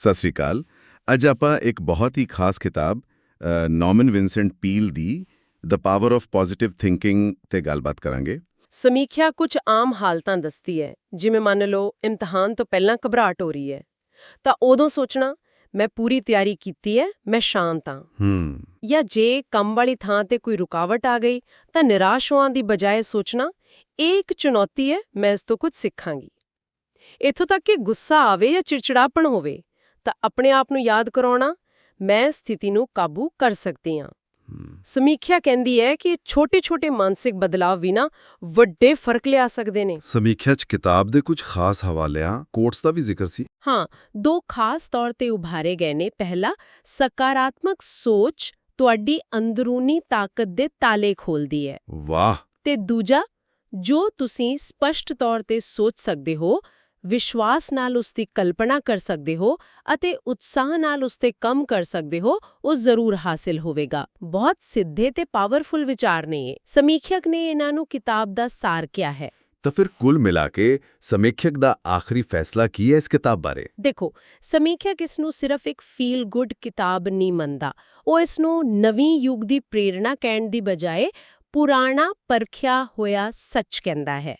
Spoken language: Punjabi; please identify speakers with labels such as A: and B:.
A: ਸਤਿ ਸ੍ਰੀ ਅਕਾਲ। ਅੱਜ ਆਪਾਂ ਇੱਕ ਬਹੁਤ ਹੀ ਖਾਸ ਕਿਤਾਬ ਨੌਮਨ Vincent Peale the the power of positive thinking ਤੇ ਗੱਲਬਾਤ ਕਰਾਂਗੇ।
B: ਸਮੀਖਿਆ ਕੁਝ ਆਮ ਹਾਲਤਾਂ ਦੱਸਦੀ ਹੈ ਜਿਵੇਂ ਮੰਨ ਲਓ ਇਮਤਿਹਾਨ ਤੋਂ ਪਹਿਲਾਂ ਘਬਰਾਹਟ ਹੋ ਰਹੀ ਹੈ। ਤਾਂ ਉਦੋਂ ਸੋਚਣਾ ਮੈਂ ਪੂਰੀ ਤਿਆਰੀ ਕੀਤੀ ਹੈ ਮੈਂ ਸ਼ਾਂਤ ਹਾਂ।
A: ਹੂੰ।
B: ਜਾਂ ਜੇ ਕੰਮ ਵਾਲੀ ਥਾਂ ਤੇ ਕੋਈ ਰੁਕਾਵਟ ਆ ਗਈ ਤਾਂ ਨਿਰਾਸ਼ ਹੋਣ ਦੀ ਬਜਾਏ ਸੋਚਣਾ ਇਹ ਇੱਕ ਚੁਣੌਤੀ ਹੈ ਮੈਂ ਇਸ ਤੋਂ ਕੁਝ ਸਿੱਖਾਂਗੀ। ਇੱਥੋਂ ਤੱਕ ਕਿ ਗੁੱਸਾ ਆਵੇ ਜਾਂ ਚਿੜਚਿੜਾਪਣ ਹੋਵੇ ਤਾਂ ਆਪਣੇ ਆਪ ਨੂੰ ਯਾਦ ਕਰਾਉਣਾ ਮੈਂ ਸਥਿਤੀ ਨੂੰ ਕਾਬੂ ਕਰ ਸਕਦੀ ਹਾਂ। ਸਮੀਖਿਆ ਕਹਿੰਦੀ ਹੈ ਕਿ ਛੋਟੇ-ਛੋਟੇ ਮਾਨਸਿਕ ਬਦਲਾਅ ਵੀ ਨਾ ਵੱਡੇ ਫ਼ਰਕ ਲਿਆ ਸਕਦੇ ਨੇ।
C: ਸਮੀਖਿਆ 'ਚ ਕਿਤਾਬ ਦੇ ਕੁਝ ਖਾਸ ਹਵਾਲਿਆਂ ਕੋਟਸ ਦਾ ਵੀ ਜ਼ਿਕਰ ਸੀ?
B: ਹਾਂ ਦੋ ਖਾਸ ਤੌਰ ਤੇ ਉਭਾਰੇ ਗਏ ਨੇ। ਪਹਿਲਾ ਸਕਾਰਾਤਮਕ ਸੋਚ ਤੁਹਾਡੀ ਅੰਦਰੂਨੀ ਤਾਕਤ ਦੇ ਤਾਲੇ ਖੋਲਦੀ ਹੈ।
C: ਵਾਹ!
B: ਤੇ ਦੂਜਾ ਜੋ ਤੁਸੀਂ ਸਪਸ਼ਟ ਤੌਰ ਤੇ ਸੋਚ ਸਕਦੇ ਹੋ ਵਿਸ਼ਵਾਸ ਨਾਲ ਉਸ ਦੀ ਕਲਪਨਾ ਕਰ ਸਕਦੇ ਹੋ ਅਤੇ ਉਤਸ਼ਾਹ ਨਾਲ ਉਸ ਤੇ ਕੰਮ ਕਰ ਸਕਦੇ ਹੋ ਉਹ ਜ਼ਰੂਰ ਹਾਸਿਲ ਹੋਵੇਗਾ। ਬਹੁਤ ਸਿੱਧੇ ਤੇ ਪਾਵਰਫੁਲ ਵਿਚਾਰ ਨੇ ਇਹ। ਸਮੀਖਿਅਕ ਨੇ ਇਹਨਾਂ ਨੂੰ ਕਿਤਾਬ ਦਾ ਸਾਰ ਕਿਹਾ ਹੈ।
C: ਤਾਂ ਫਿਰ ਕੁੱਲ ਮਿਲਾ ਕੇ ਸਮੀਖਿਅਕ ਦਾ ਆਖਰੀ ਫੈਸਲਾ ਕੀ ਹੈ ਇਸ ਕਿਤਾਬ ਬਾਰੇ?
B: ਦੇਖੋ ਸਮੀਖਿਅਕ ਇਸ ਨੂੰ ਸਿਰਫ ਇੱਕ ਫੀਲ ਗੁੱਡ ਕਿਤਾਬ ਨਹੀਂ ਮੰਨਦਾ। ਉਹ ਇਸ ਨੂੰ ਨਵੀਂ ਯੁੱਗ ਦੀ ਪ੍ਰੇਰਣਾ ਕਹਿਣ ਦੀ ਬਜਾਏ ਪੁਰਾਣਾ ਪਰਖਿਆ ਹੋਇਆ ਸੱਚ ਕਹਿੰਦਾ ਹੈ।